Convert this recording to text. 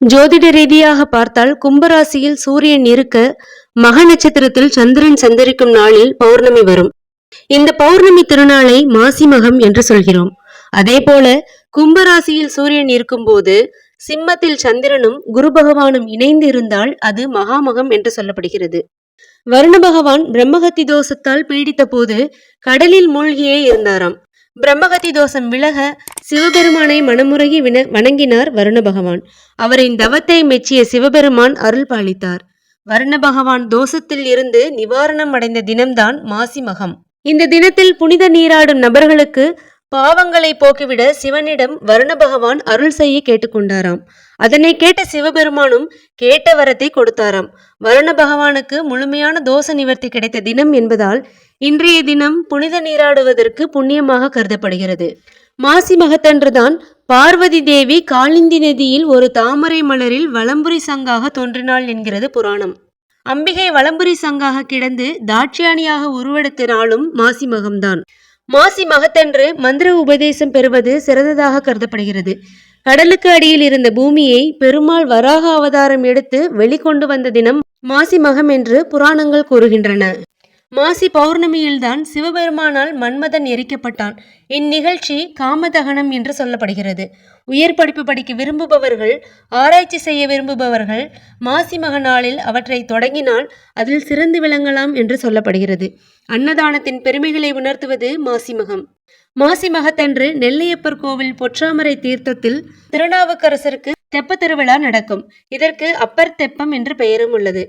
ஜோதிட ரீதியாக பார்த்தால் கும்பராசியில் சூரியன் இருக்க மக நட்சத்திரத்தில் சந்திரன் சந்தரிக்கும் நாளில் பௌர்ணமி வரும். இந்த பௌர்ணமி திருநாளை மாசி மகம் என்று சொல்கிறோம். அதே போல கும்பராசியில் சூரியன் இருக்கும்போது சிம்மத்தில் சந்திரனும் குரு பகவானும் இணைந்து இருந்தால் அது மகாமகம் என்று சொல்லப்படுகிறது. வருண பகவான் பிரம்மகத்தி தோஷத்தால் பீடித்த போது கடலில் மூழ்கியே இருந்தாராம். பிரம்மகதி தோஷம் விலக சிவபெருமானை மனமுருகி வின வணங்கினார் வருண பகவான் அவரின் தவத்தை மெச்சிய சிவபெருமான் அருள் பாலித்தார். வருண பகவான் தோஷத்தில் இருந்து நிவாரணம் அடைந்த தினம்தான் மாசி மகம். இந்த தினத்தில் புனித நீராடும் நபர்களுக்கு பாவங்களை போக்கிவிட சிவனிடம் வருண பகவான் அருள் செய்ய கேட்டுக்கொண்டாராம். அதனை கேட்ட சிவபெருமானும் கேட்ட வரத்தை கொடுத்தாராம். வருண பகவானுக்கு முழுமையான தோஷ நிவர்த்தி கிடைத்த தினம் என்பதால் இன்றைய தினம் புனித நீராடுவதற்கு புண்ணியமாக கருதப்படுகிறது. மாசி மகத்தன்றுதான் பார்வதி தேவி காளிந்தி நதியில் ஒரு தாமரை மலரில் வலம்புரி சங்காக தோன்றினாள் என்கிறது புராணம். அம்பிகை வலம்புரி சங்காக கிடந்து தாட்சியானியாக உருவெடுத்த நாளும் மாசி மகம்தான். மாசி மகத்தன்று மந்திர உபதேசம் பெறுவது சிறந்ததாக கருதப்படுகிறது. கடலுக்கு அடியில் இருந்த பூமியை பெருமாள் வராக அவதாரம் எடுத்து வெளிக்கொண்டு வந்த தினம் மாசி மகம் என்று புராணங்கள் கூறுகின்றன. மாசி பௌர்ணமியில்தான் சிவபெருமானால் மன்மதன் எரிக்கப்பட்டான். இந்நிகழ்ச்சி காமதகனம் என்று சொல்லப்படுகிறது. உயர் படிப்பு படிக்க விரும்புபவர்கள் ஆராய்ச்சி செய்ய விரும்புபவர்கள் மாசி மகனாளில் அவற்றை தொடங்கினால் அதில் சிறந்து விளங்கலாம் என்று சொல்லப்படுகிறது. அன்னதானத்தின் பெருமைகளை உணர்த்துவது மாசிமகம் மாசிமகத்தன்று மாசி மகத்தன்று நெல்லையப்பர் கோவில் பொற்றாமரை தீர்த்தத்தில் திருநாவுக்கரசருக்கு தெப்ப திருவிழா நடக்கும். இதற்கு அப்பர் தெப்பம் என்று பெயரும் உள்ளது.